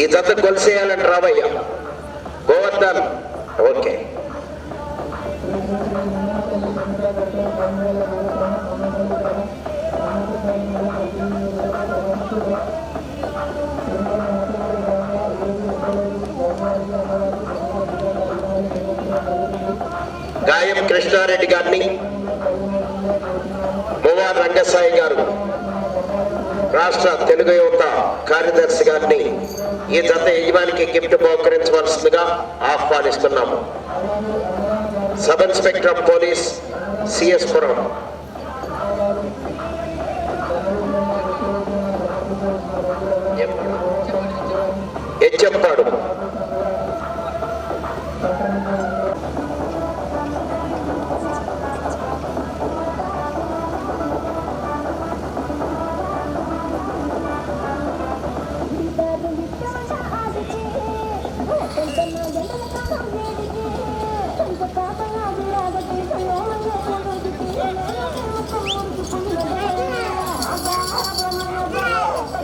ఈ జత కొలిసేయాలంటే రావయ్యా. గోవర్ధన్ ఓకే గాయం కృష్ణారెడ్డి గారిని మువార్ రంగసాయి గారు. రాష్ట్ర తెలుగు యువత కార్యదర్శి గారిని ఈ జత యజమానికి గిఫ్ట్ బహుకరించవలసిందిగా ఆహ్వానిస్తున్నాము. Sub inspector of police CS Puram. చెప్పాడు?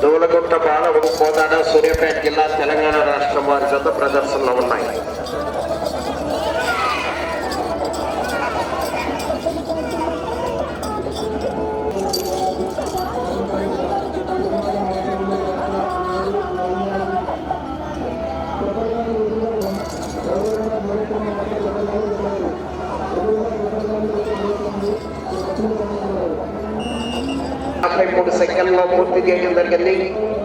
దూలగుంట బాలవు కోదాడ సూర్యాపేట జిల్లా తెలంగాణ రాష్ట్రం వారి జత ప్రదర్శనలో ఉన్నాయి. నలభై మూడు సెకండ్లో పూర్తి చేయడం జరిగింది.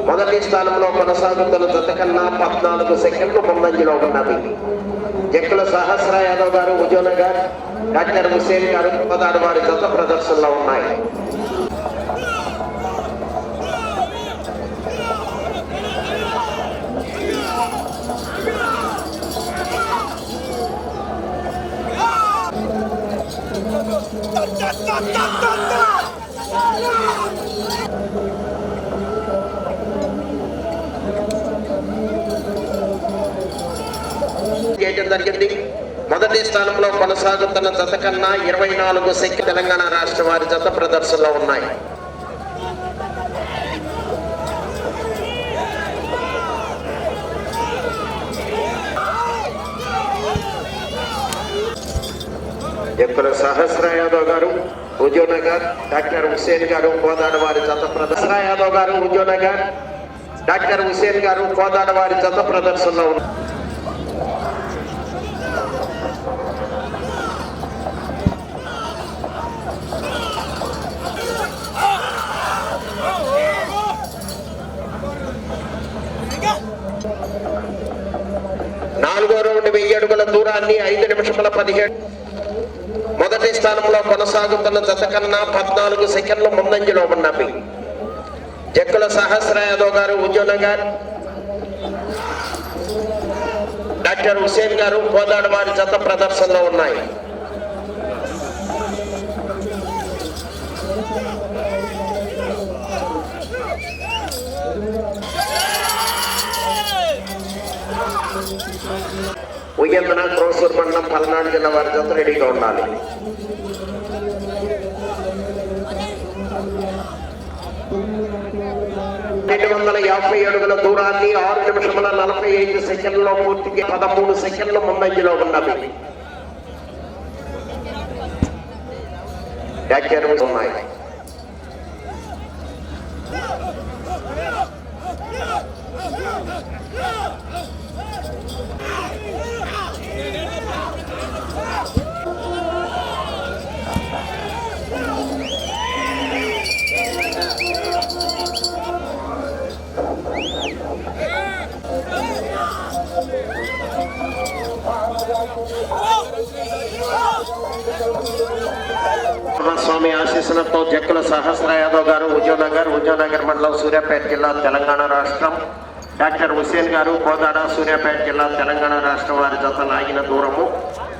మొదటి స్థానంలో కొనసాగుతున్న జత కన్నా పద్నాలుగు సెకండ్లు ముందంజలో ఉన్నది. జక్కుల సహస్ర యాదవ్ గారు ఉద్యోనగర్ డాక్టర్ హుసేన్ గారు పదహారు వారి జత ప్రదర్శనలో ఉన్నాయి. చేయడం జరిగింది మొదటి స్థానంలో కొనసాగుతున్న జత కన్నా ఇరవై నాలుగు శక్తి తెలంగాణ రాష్ట్ర వారి జత ప్రదర్శనలో ఉన్నాయి. ఎక్కడ సహస్ర యాదవ్ గారు ఉద్యోనగర్ డాక్టర్ హుసేన్ గారు కోదాడ వారి జత ప్రదర్శన యాదవ్ గారు ఉద్యోనగర్ డాక్టర్ హుసేన్ గారు కోదాడ వారి జత ప్రదర్శనలో ఉన్నారు. నాలుగో రౌండ్ వెయ్యి అడుగుల దూరాన్ని ఐదు నిమిషముల పదిహేడు మొదటి స్థానంలో కొనసాగుతున్న జత కన్నా పద్నాలుగు సెకండ్లు ముందంజలో ఉన్నవి జక్కుల సహస్ర యాదవ్ గారు ఉద్యోనగర్ డాక్టర్ హుసేన్ గారు కోదాడు వారి జత ప్రదర్శనలో ఉన్నాయి. ఉయ్యందన క్రోసూర్ మండలం పల్నాడు జిల్లా వారి జత రెడీగా ఉండాలి. రెండు వందల యాభై అడుగుల దూరాన్ని ఆరు నిమిషముల నలభై ఐదు సెకండ్లో పూర్తిగా పదమూడు సెకండ్ల ముందంజలో ఉన్నది. డాక్టర్ ఉన్నాయి. స్వామి ఆశీస్సులతో జక్కుల సహస్ర యాదవ్ గారు ఉద్యోనగర్ ఉద్యోనగర్ మండలం సూర్యాపేట జిల్లా తెలంగాణ రాష్ట్రం. డాక్టర్ హుసేన్ గారు కోదాడ సూర్యాపేట జిల్లా తెలంగాణ రాష్ట్రం వారి జత లాగిన దూరము.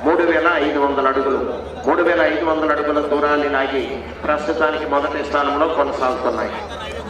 మూడు వేల ఐదు వందల అడుగులు. మూడు వేల ఐదు వందల అడుగుల దూరాన్ని లాగి ప్రస్తుతానికి మొదటి స్థానంలో కొనసాగుతున్నాయి.